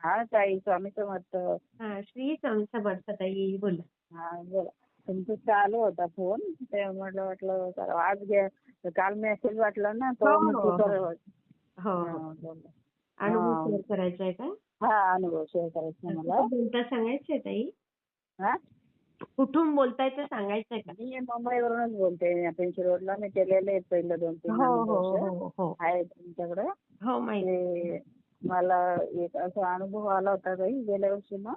हा ताई स्वामी समर्थ. हा श्री स्वामी समर्थ ताई बोला. हा बोला. तुमचं चालू होता फोन ते म्हटलं वाटलं चला आज घ्या. काल मेसेज वाटला ना तो हो, म्हटलं हो, करावं. हो हा, हो बोला. अनुभव. शेअर करायचा आहे का? हा अनुभव शेअर करायचा मला. कुठून बोलता सांगायचंय ताई? हा? कुठून बोलताय ते सांगायचंय का? मी मुंबईवरूनच बोलते. पेन्शन रोडला मी केलेले आहेत पहिलं दोन तीन हो हो वर्ष हो हो. आहे तुमच्याकडे हो माहिती. ते मला एक असा अनुभव आला होता ताई गेल्या वर्षी ना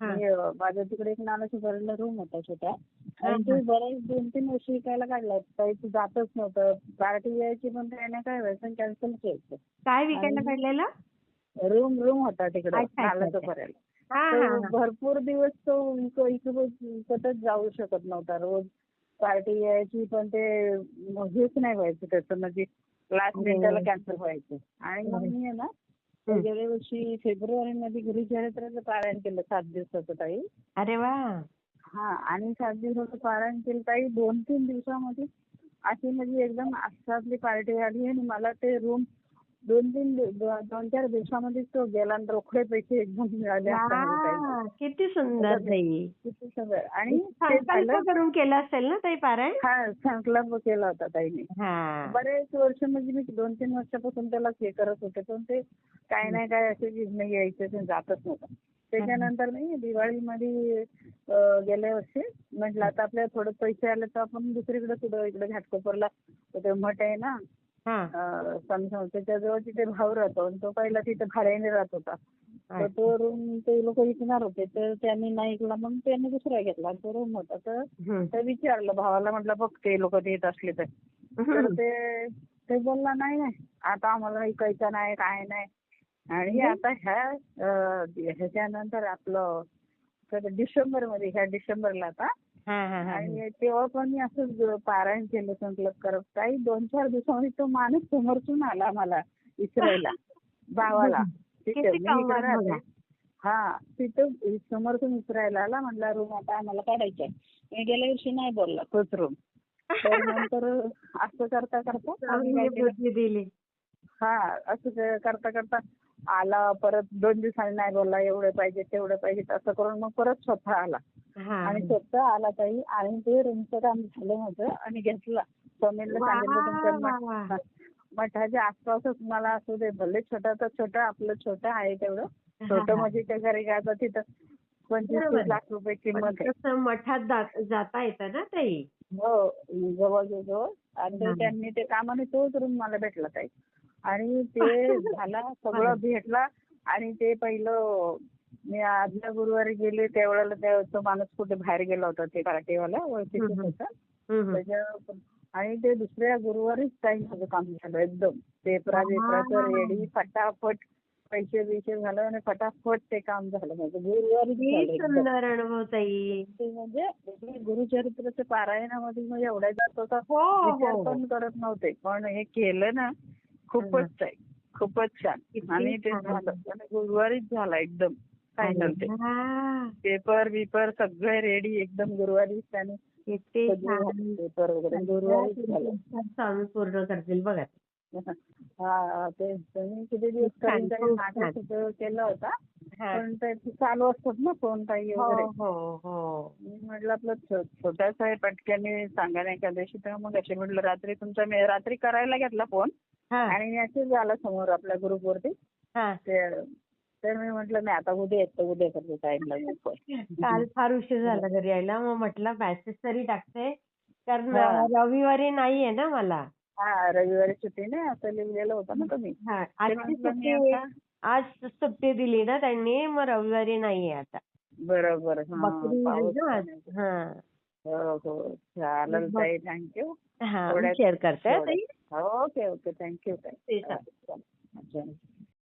हा. मी अं, माझ्या तिकडे एक नानाच्या घराला रूम होता छोटा आणि हा, ते हा. बरेच दोन तीन वर्ष विकायला काढला काही ते जातच नव्हतं पार्टी यायची पण काय ना काय व्हायचं कॅन्सल केलं काय विकायला काढलेलं रूम रूम होता तिकडे अच्छा, अच्छा, नालाचं अच्छा. पर्यंत हा हा तो हा. भरपूर दिवस तो इक- इकडं विकतच जाऊ शकत नव्हता रोज पार्टी यायची पण ते हेच नाही व्हायचं त्याचं म्हणजे लास्ट. मिनिटाला कॅन्सल व्हायचं आणि मग अरे. मी आहे ना गेल्या वर्षी फेब्रुवारी मध्ये गुरुचरित्राचं पारायण केलं सात दिवसाचं ताई. अरे वा! हा आणि सात दिवसाचं पारायण केलं ताई दोन तीन दिवसामध्ये अशी म्हणजे एकदम आसपासली पार्टी आली आणि मला ते रूम दोन तीन दोन चार दिवसामध्येच तो गेला आणि रोकडे पैसे एकदम मिळाले किती सुंदर ताई. किती सगळं आणि ते संकल्प झालं करून केलं असेल ना ताई पारायण? हा संकल्प केला होता ताईने. हा. बरेच वर्ष म्हणजे मी दोन तीन वर्षापासून त्याला हे करत होते पण ते काय नाही काय असे विघ्न यायचे ते जातच नव्हतं. त्याच्यानंतर मी दिवाळीमध्ये अं, गेल्या वर्षी म्हटलं आता आपल्याला थोडे पैसे आले तर आपण दुसरीकडे कुठं इकडे घाटकोपरला ते मठ आहे ना हा. अं, स्वामी समर्थाच्या जवळ तिथे भाऊ राहतो आणि तो पहिला तिथे भाड्याने राहत होता. तर तो रूम ते लोक विकणार होते तर त्यांनी नाही ऐकला मग त्यांनी दुसरा घेतला आणि तो रूम होता. तर. तर विचारलं भावाला म्हटलं बघ ते लोक देत असले तर. तर. ते ते बोलला नाही नाही आता आम्हाला ऐकायचं नाही काय नाही. आणि आता ह्या ह्याच्यानंतर आपलं डिसेंबरमध्ये ह्या डिसेंबरला आता आणि तेव्हा पण मी असंच पारायण केलं संकल्प करत. काही दोन चार दिवसामध्ये तो माणूस समोरतून आला मला इस्रायला भावाला तिथे. हा तिथं समोरतून इस्रायला आला म्हणला रूम आता आम्हाला काढायचा मी गेल्या वर्षी नाही बोलला तोच रूम. तर नंतर असं करता करता दिली. हा असं करता करता आला परत दोन दिवसांनी नाही बोलला एवढे पाहिजे तेवढे पाहिजे असं करून मग परत स्वतः आला. हा. आणि स्वतः आला ताई आणि ते रूमचं काम झालं माझं आणि घेतला. स्वामींना सांगितलं तुमच्या मठाच्या आसपासच मला असू दे भले छोटा तर छोटं आपलं छोटं आहे तेवढं. छोटं. म्हणजे त्या घरी आता तिथं पंचवीस लाख रुपये किंमत मठात जाता येतं ना ताई? हो जवळ जवळ आणि. त्यांनी ते कामाने तोच रूम मला भेटला ताई. आणि ते झाला सगळं भेटला आणि ते पहिलं मी आदल्या गुरुवारी गेले त्यावेळेला त्या- तो माणूस कुठे बाहेर गेला होता ते पार्टीवाला ओळखीच. होता. त्याच्या आणि ते दुसऱ्या गुरुवारीच काही माझं काम झालं एकदम. पेपरा पेपराचं. रेडी फटाफट पैसे बिशे झालं आणि फटाफट ते काम झालं माझं. ते म्हणजे गुरुचरित्राच्या पारायणामध्ये म्हणजे एवढा जास्त होता हो. विचार पण करत नव्हते. पण हे केलं ना खूपच आहे. खूपच छान. आणि ते. झालं. गुरुवारीच झालं एकदम. फायनल ते पेपर बिपर सगळे रेडी एकदम गुरुवारीच त्याने पेपर वगैरे? गुरुवारीच झालं. पूर्ण करतील बघा हा ते किती दिवस केलं होता. पण चालू असतात ना फोन काही हो वगैरे. हो हो. मी म्हटलं आपलं छोटासा आहे पटक्याने सांगा एखाद्याशी तर मग असे म्हटलं रात्री तुमचा रात्री करायला घेतला फोन. आणि मेसेज आला समोर आपल्या ग्रुपवरती हा. ते तर मी म्हटलं नाही आता उद्या येत तर उद्या करतो मी फोन काल फार उशीर झाला घरी यायला. मग म्हटलं मेसेज तरी टाकते. कारण. रविवारी नाहीये ना मला. हा रविवारी सुट्टी नाही असं लिहिलेलं होतं ना तुम्ही. हा. आज सुट्टी दिली ना त्यांनी मग रविवारी नाहीये आता. बरोबर. बकरी ईद पाऊस ना पण आज. आहे. हा हो हो चालेल बघ. ताई थँक्यू हा थोड्या- शेअर करते थोड्या- ओके ओके थँक्यू ताई ते चालेल. अच्छा